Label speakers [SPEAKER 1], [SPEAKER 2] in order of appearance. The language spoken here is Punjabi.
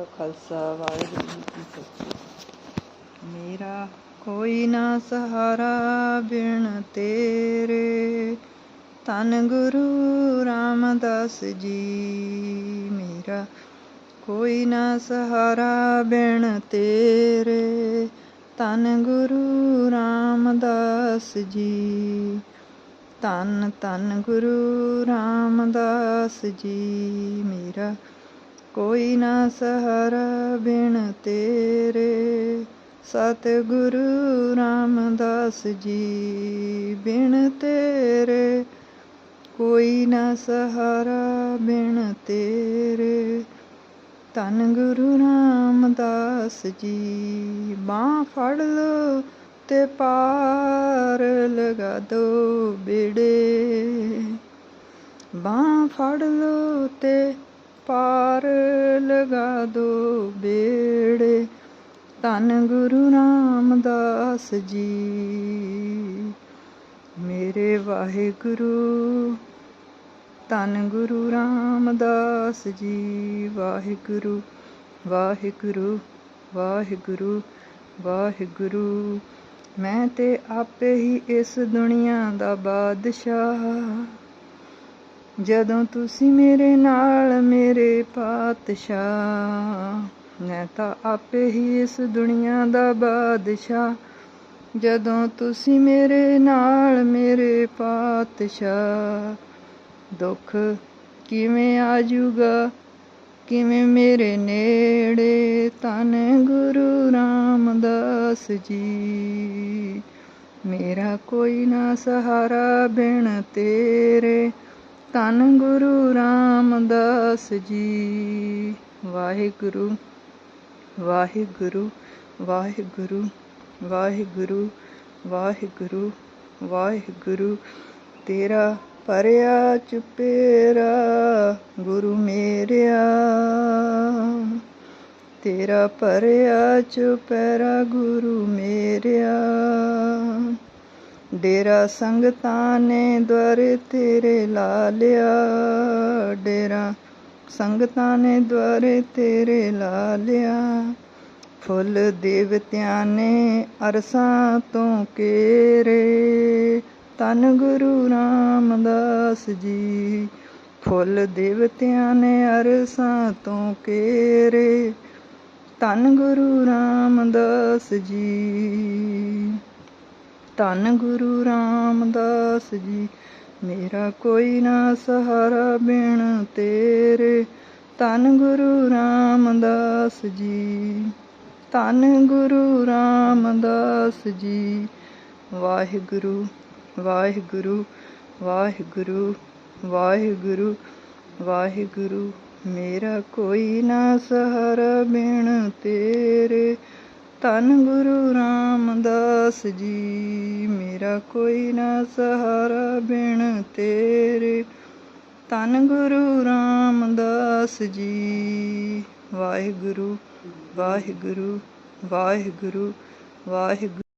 [SPEAKER 1] ਕਾ ਖਾਲਸਾ, ਵਾਹਿਗੁਰੂ ਜੀ ਕੀ ਫਤਿਹ। ਮੇਰਾ ਕੋਈ ਨਾ ਸਹਾਰਾ ਬਿਨ ਤੇਰੇ ਤਨ ਗੁਰੂ ਰਾਮਦਾਸ ਜੀ। ਮੇਰਾ ਕੋਈ ਨਾ ਸਹਾਰਾ ਬਿਨ ਤੇਰੇ ਤਨ ਗੁਰੂ ਰਾਮਦਾਸ ਜੀ। ਧੰਨ ਧੰਨ ਗੁਰੂ ਰਾਮਦਾਸ ਜੀ। ਮੇਰਾ ਕੋਈ ਨਾ ਸਹਾਰਾ ਬਿਨ ਤੇਰੇ। ਸਤ ਗੁਰੂ ਰਾਮਦਾਸ ਜੀ ਬਿਨ ਤੇਰੇ। ਕੋਈ ਨਾ ਸਹਾਰਾ ਬਿਨ ਤੇਰੇ। ਧੰਨ ਗੁਰੂ ਰਾਮਦਾਸ ਜੀ, ਬਾਹ ਫੜ ਲੋ ਤੇ ਪਾਰ ਲਗਾ ਦੋ ਬੇੜੇ ਬਾਹ ਫੜ ਲੋ ਤੇ ਪਾਰ ਲਗਾ ਦੋ ਬੇੜੇ। ਧੰਨ ਗੁਰੂ ਰਾਮਦਾਸ ਜੀ। ਮੇਰੇ ਵਾਹਿਗੁਰੂ, ਧੰਨ ਗੁਰੂ ਰਾਮਦਾਸ ਜੀ। ਵਾਹਿਗੁਰੂ ਵਾਹਿਗੁਰੂ ਵਾਹਿਗੁਰੂ ਵਾਹਿਗੁਰੂ। ਮੈਂ ਤੇ ਆਪੇ ਹੀ ਇਸ ਦੁਨੀਆ ਦਾ ਬਾਦਸ਼ਾਹ। ਜਦੋਂ ਤੁਸੀਂ ਮੇਰੇ ਨਾਲ ਮੇਰੇ ਪਾਤਸ਼ਾਹ, ਮੈਂ ਤਾਂ ਆਪੇ ਹੀ ਇਸ ਦੁਨੀਆ ਦਾ ਬਾਦਸ਼ਾਹ। ਜਦੋਂ ਤੁਸੀਂ ਮੇਰੇ ਨਾਲ ਮੇਰੇ ਪਾਤਸ਼ਾਹ, ਦੁੱਖ ਕਿਵੇਂ ਆਜੂਗਾ ਕਿਵੇਂ ਮੇਰੇ ਨੇੜੇ ਤਨ ਗੁਰੂ ਰਾਮਦਾਸ ਜੀ? ਮੇਰਾ ਕੋਈ ਨਾ ਸਹਾਰਾ ਬਿਨ ਤੇਰੇ ਧੰਨ ਗੁਰੂ ਰਾਮਦਾਸ ਜੀ। ਵਾਹਿਗੁਰੂ ਵਾਹਿਗੁਰੂ ਵਾਹਿਗੁਰੂ ਵਾਹਿਗੁਰੂ ਵਾਹਿਗੁਰੂ ਵਾਹਿਗੁਰੂ। ਤੇਰਾ ਪਰਿਆ ਚੁਪੇਰਾ ਗੁਰੂ ਮੇਰਿਆ। ਤੇਰਾ ਪਰਿਆ ਚੁਪੇਰਾ ਗੁਰੂ ਮੇਰਿਆ। ਡੇਰਾ ਸੰਗਤਾਂ ਨੇ ਦਵਾਰ ਤੇਰੇ ਲਾ ਲਿਆ ਡੇਰਾ ਸੰਗਤਾਂ ਨੇ ਦਵਾਰ ਤੇਰੇ ਲਾ ਲਿਆ ਫੁੱਲ ਦੇਵਤਿਆਂ ਨੇ ਅਰਸਾਂ ਤੋਂ ਕੇਰੇ ਤਨ ਗੁਰੂ ਰਾਮਦਾਸ ਜੀ। ਫੁੱਲ ਦੇਵਤਿਆਂ ਨੇ ਅਰਸਾਂ ਤੋਂ ਕੇਰੇ ਤਨ ਗੁਰੂ ਰਾਮਦਾਸ ਜੀ। ਧੰਨ ਗੁਰੂ ਰਾਮਦਾਸ ਜੀ, ਮੇਰਾ ਕੋਈ ਨਾ ਸਹਾਰਾ ਬਿਨ ਤੇਰੇ। ਧੰਨ ਗੁਰੂ ਰਾਮਦਾਸ ਜੀ, ਧੰਨ ਗੁਰੂ ਰਾਮਦਾਸ ਜੀ। ਵਾਹਿਗੁਰੂ ਵਾਹਿਗੁਰੂ ਵਾਹਿਗੁਰੂ ਵਾਹਿਗੁਰੂ ਵਾਹਿਗੁਰੂ, ਮੇਰਾ ਕੋਈ ਨਾ ਸਹਾਰਾ ਬਿਨ ਤੇਰੇ। ਧੰਨ ਗੁਰੂ ਰਾਮਦਾਸ ਜੀ, ਮੇਰਾ ਕੋਈ ਨਾ ਸਹਾਰਾ ਬਿਨ ਤੇਰੇ। ਧੰਨ ਗੁਰੂ ਰਾਮਦਾਸ ਜੀ, ਵਾਹਿਗੁਰੂ ਵਾਹਿਗੁਰੂ ਵਾਹਿਗੁਰੂ ਵਾਹਿਗੁਰੂ।